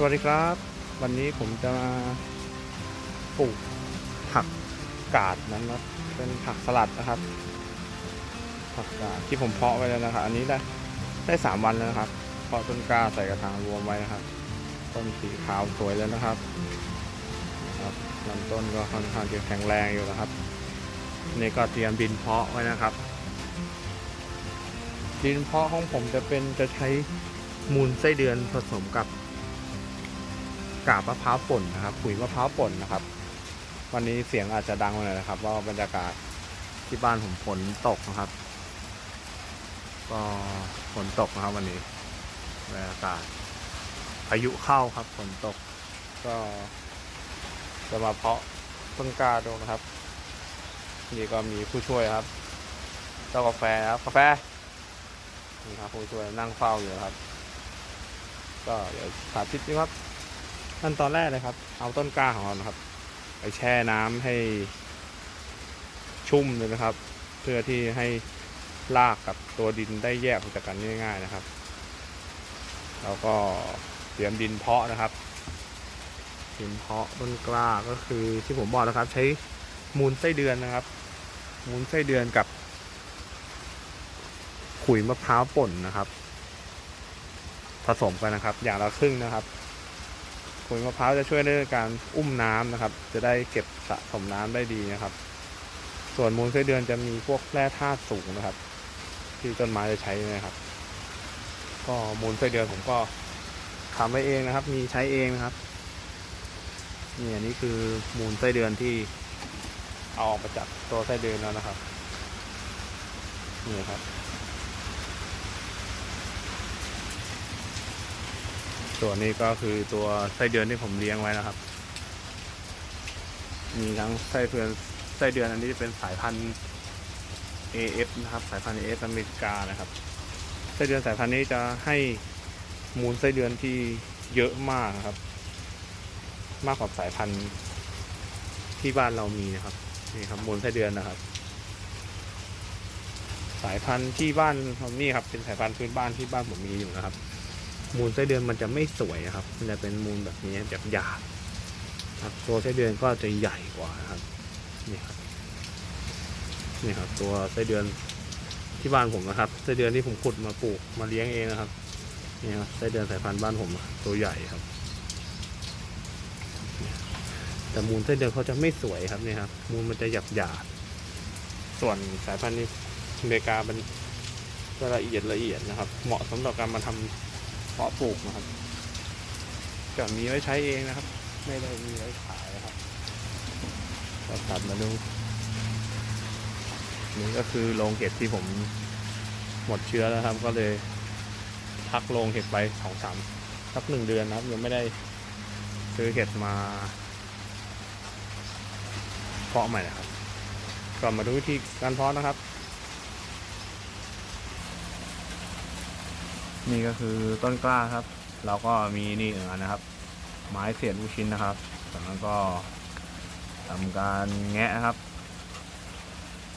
สวัสดีครับ วันนี้ผมจะมาปลูกผักกาดนั้นนะเป็นผักสลัดนะครับ ผักกาดที่ผมเพาะไว้แล้วนะครับ อันนี้ได้ได้สามวันแล้วนะครับ เพาะต้นกล้าใส่กระถางรวมไว้นะครับ ต้นสีขาวสวยแล้วนะครับครับลำต้นก็ค่อนข้างจะแข็งแรงอยู่นะครับ นี่ก็เตรียมดินเพาะไว้นะครับ ดินเพาะของผมจะเป็นจะใช้มูลไส้เดือนผสมกับ กาบมะพร้าวป่นนะครับปุ๋ยมะพร้าวป่นนะครับ วันนี้เสียงอาจจะดังไปหน่อยนะครับว่าบรรยากาศที่บ้านผมฝนตกนะครับ ก็ฝนตกนะครับวันนี้บรรยากาศพายุเข้าครับฝนตก ก็จะมาเพาะต้นกาดูนะครับ นี่ก็มีผู้ช่วยครับเจ้ากาแฟครับกาแฟนี่ครับผู้ช่วยนั่งเฝ้าอยู่ครับ ก็เดี๋ยวสาธิตนะครับ ขั้นตอนแรกเลยครับ เอาต้นกล้าของเรานะครับ ไปแช่น้ำให้ชุ่มเลยนะครับ เพื่อที่ให้รากกับตัวดินได้แยกออกจากกันง่าย ๆนะครับ แล้วก็เตรียมดินเพาะนะครับดินเพาะต้นกล้าก็คือที่ผมบอกนะครับ ใช้มูลไส้เดือนนะครับ มูลไส้เดือนกับ ขุยมะพร้าวป่นนะครับ ผสมกันนะครับ อย่างละครึ่งนะครับ ขุยมะพร้าวจะช่วยในการอุ้มน้ำนะครับ จะได้เก็บสะสมน้ำได้ดีนะครับ ส่วนมูลไส้เดือนจะมีพวกแร่ธาตุสูงนะครับ ที่ต้นไม้จะใช้นะครับ ก็มูลไส้เดือนผมก็ทำไว้เองนะครับ มีใช้เองนะครับนี่อันนี้คือมูลไส้เดือนที่เอาออกมาจากตัวไส้เดือนแล้วนะครับนี่ครับ ส่วนนี้ก็คือตัวไส้เดือนที่ผมเลี้ยงไว้นะครับ มีทั้งไส้เดือนไส้เดือนอันนี้จะเป็นสายพันธุ์ AF นะครับ สายพันธุ์ AF อเมริกานะครับไส้เดือนสายพันธุ์นี้จะให้มูลไส้เดือนที่เยอะมากนะครับ มากกว่าสายพันธุ์ที่บ้านเรามีนะครับนี่ครับมูลไส้เดือนนะครับ สายพันธุ์ที่บ้านผมนี่ครับเป็นสายพันธุ์พื้นบ้านที่บ้านผมมีอยู่นะครับ มูลไส้เดือนมันจะไม่สวยนะครับ มันจะเป็นมูลแบบนี้แบบหยาบครับตัวไส้เดือนก็จะใหญ่กว่านะครับนี่ครับนี่ครับ ตัวไส้เดือนที่บ้านผมนะครับไส้เดือนที่ผมขุดมาปลูกมาเลี้ยงเองนะครับนี่ครับไส้เดือนสายพันธุ์บ้านผมตัวใหญ่ครับแต่มูลไส้เดือนเขาจะไม่สวยครับนี่ครับมูลมันจะหยาบหยาบส่วนสายพันธุ์นี้อเมริกามันจะละเอียดละเอียดนะครับ เหมาะสำหรับการมาทำ เพาะปลูกนะครับจะมีไว้ใช้เองนะครับ ไม่ได้มีไว้ขายนะครับก็ตัดมาดูนี่ก็คือโรงเห็ดที่ผมหมดเชื้อแล้วครับ ก็เลยพักโรงเห็ดไปสองสามสักหนึ่งเดือนนะครับยังไม่ได้ซื้อเห็ดมาเพาะใหม่นะครับก่อนมาดูวิธีการเพาะนะครับ นี่ก็คือต้นกล้าครับ เราก็มีนี่เหมือนะครับ ไม้เสียบลูกชิ้นนะครับจากนั้นก็ทำการแงะนะครับ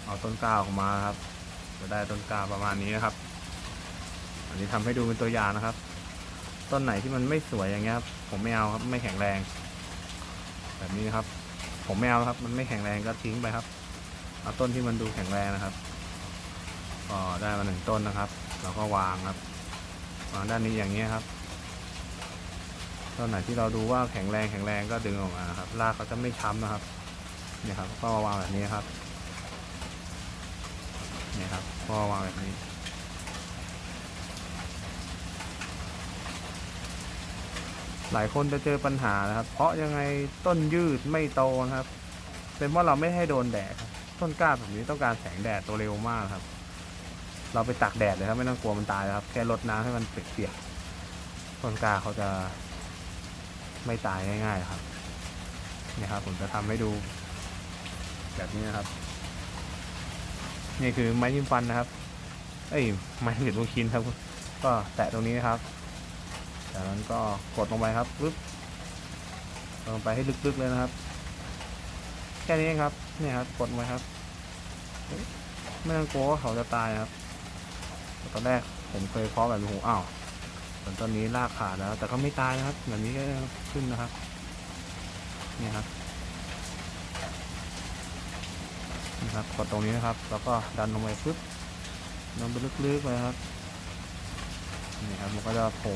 เอาต้นกล้าออกมาครับ จะได้ต้นกล้าประมาณนี้นะครับ อันนี้ทำให้ดูเป็นตัวอย่างนะครับ ต้นไหนที่มันไม่สวยอย่างเงี้ยครับ ผมไม่เอาครับไม่แข็งแรง แบบนี้นะครับ ผมไม่เอาครับ มันไม่แข็งแรงก็ทิ้งไปครับ เอาต้นที่มันดูแข็งแรงนะครับ ก็ได้มาหนึ่งต้นนะครับ เราก็วางครับ วางด้านนี้อย่างนี้ยครับต้นไหนที่เราดูว่าแข็งแรงแข็งแรงก็ดึงออกมาครับรากเขาจะไม่ช้ำนะครับเนี่ยครับ ก็วางแบบนี้ครับเนี่ยครับก็วางแบบนี้หลายคนจะเจอปัญหานะครับ เพราะยังไงต้นยืดไม่โตนะครับ เป็นเพราะเราไม่ให้โดนแดดต้นกล้าแบบนี้ต้องการแสงแดดตัวเร็วมากครับ เราไปตากแดดเลยครับ ไม่ต้องกลัวมันตายนะครับ แค่ลดน้ำให้มันเปียกๆต้นกาเขาจะไม่ตายง่ายๆครับเนี่ยครับ ผมจะทำให้ดู แบบนี้นะครับ นี่คือไม้ยิ้มฟันนะครับ เอ้ยไม้เห็ดลูกชิ้นครับ ก็แตะตรงนี้นะครับ จากนั้นก็กดลงไปครับปึ๊บลงไปให้ลึกๆเลยนะครับ แค่นี้ครับ เนี่ยครับ กดลงไปครับ ไม่ต้องกลัวว่าเขาจะตายครับ ตอนแรกผมเคยเพาะแบบโอ้โหอ้าวส่วนต้นนี้รากขาดแล้ว แต่ก็ไม่ตายนะครับ แบบนี้ก็ขึ้นนะครับ นี่ครับนี่ครับกดตรงนี้นะครับ แล้วก็ดันลงไปปึ๊บลงไปลึกๆเลยครับ นี่ครับ มันก็จะโผล่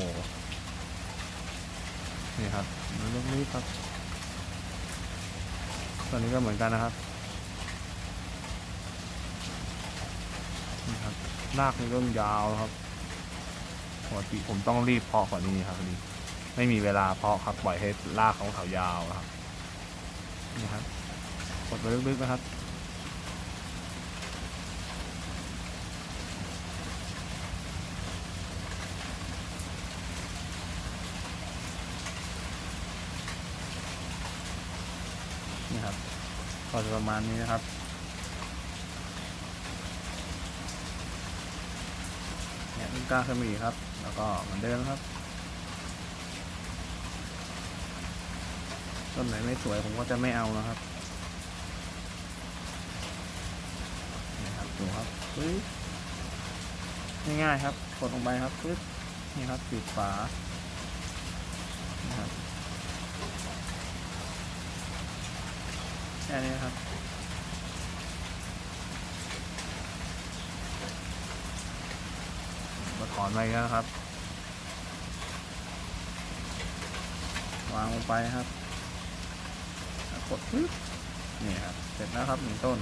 นี่ครับมันลึกๆครับ ตอนนี้ก็เหมือนกันนะครับ นี่ครับ รากนี่เริ่มยาวแล้วครับปกติผมต้องรีบเพาะกว่านี้ครับนี้ไม่มีเวลาเพาะครับปล่อยให้รากของเขายาวครับนี่ครับกดไปลึกๆนะครับนี่ครับก็จะประมาณนี้นะครับ เนี่ยต้น กล้าขึ้นมาอีครับ แล้วก็เหมือนเดิมครับ ต้นไหนไม่สวยผมก็จะไม่เอานะครับนี่ครับดูครับปึ๊บง่ายๆครับ กดลงไปครับปึ๊บนี่ครับปิดฝานี่ครับแค่นี้นะครับ มา ถอนไปแล้วครับ วางลงไปครับกดปึ๊บนี่ครับ เสร็จแล้วครับหนึ่งต้น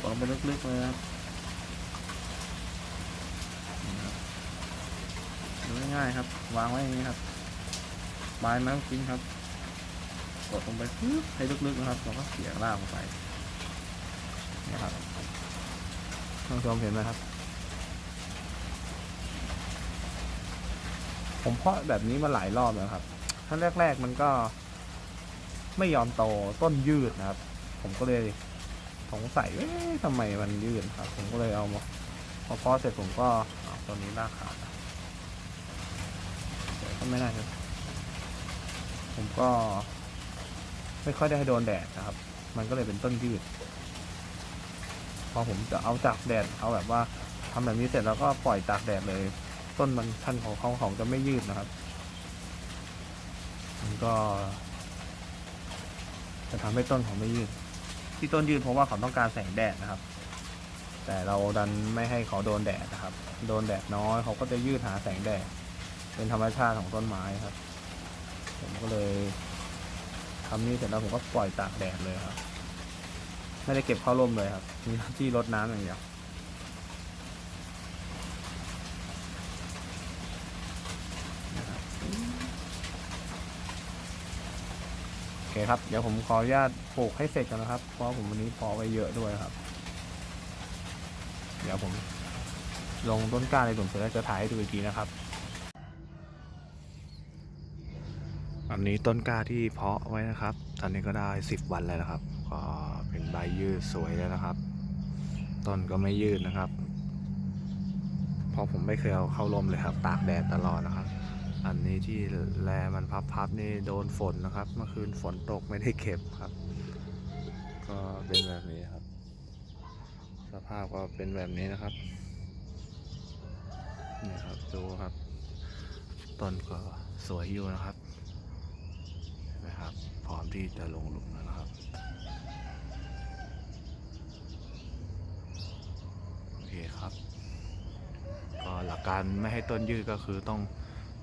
กดลงไปลึกๆเลยครับนี่ครับดูง่ายๆครับ วางไว้อย่างนี้ครับบายน้ำกินครับ กดลงไปปึ๊บให้ลึกๆนะครับแล้วก็เสียราลงไปนี่ครับ ท่านผู้ชมเห็นไหมครับ ผมเพาะแบบนี้มาหลายรอบแล้วครับขั้นแรก ๆ มันก็ ไม่ยอมโตต้นยืดนะครับ ผมก็เลยสงสัยเอ๊ทำไมมันยืดครับ ผมก็เลยเอามาพอเพาะเสร็จผมก็เอาตัวนี้รากขาดก็ไม่น่าจะผมก็ ไม่ค่อยได้ให้โดนแดดนะครับ มันก็เลยเป็นต้นยืด พอผมจะเอาจากแดดเอาแบบว่าทำแบบนี้เสร็จแล้วก็ปล่อยตากแดดเลย ต้นมันท่านของเขาของจะไม่ยืดนะครับมันก็ จะทำให้ต้นของไม่ยืด ที่ต้นยืดเพราะว่าเขาต้องการแสงแดดนะครับ แต่เราดันไม่ให้เขาโดนแดดนะครับ โดนแดดน้อยเขาก็จะยืดหาแสงแดด เป็นธรรมชาติของต้นไม้ครับ ผมก็เลยทำนี่เสร็จแล้วผมก็ปล่อยตากแดดเลยครับ ไม่ได้เก็บเข้าร่มเลยครับ มีหน้าที่รดน้ำอย่างเดียวโอเคครับ เดี๋ยวผมขออนุญาตปลูกให้เสร็จกันนะครับ เพราะผมวันนี้เพอไว้เยอะด้วยครับ เดี๋ยวผมลงต้นกล้าในหลุมเสร็จแล้วจะถ่ายให้ดูอีกทีนะครับ อันนี้ต้นกล้าที่เพาะไว้นะครับ ตอนนี้ก็ได้สิบวันแล้วนะครับ ก็เป็นใบยืดสวยแล้วนะครับ ต้นก็ไม่ยืดนะครับ เพราะผมไม่เคยเอาเข้าร่มเลยครับ ตากแดดตลอดนะครับ อันนี้ที่แลมันพับๆนี่โดนฝนนะครับ เมื่อคืนฝนตกไม่ได้เก็บครับ ก็เป็นแบบนี้ครับ สภาพก็เป็นแบบนี้นะครับนี่ครับดูครับ ต้นก็สวยอยู่นะครับนไหมครับ พร้อมที่จะลงหลุมแล้วนะครับ โอเคครับ การไม่ให้ต้นยืดก็คือต้อง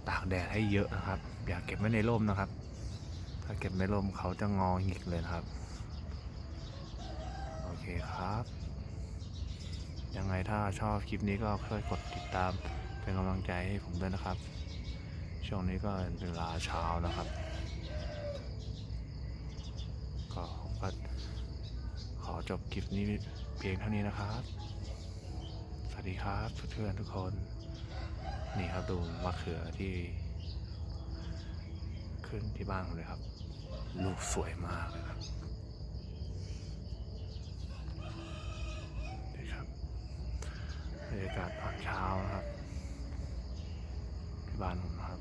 ตากแดดให้เยอะนะครับ อย่าเก็บไว้ในร่มนะครับ ถ้าเก็บในร่มเขาจะงอหงิกเลยครับ โอเคครับ ยังไงถ้าชอบคลิปนี้ก็ช่วยกดติดตามเป็นกำลังใจให้ผมด้วยนะครับ ช่วงนี้ก็เป็นเวลาเช้านะครับ ก็ผมก็ขอจบคลิปนี้เพียงเท่านี้นะครับ สวัสดีครับเพื่อนๆทุกคน นี่ครับดูมะเขือที่ ขึ้นที่บ้านเลยครับ ลูกสวยมากเลยครับนี่ครับบรรยากาศตอนเช้านะครับที่บ้านผมครับ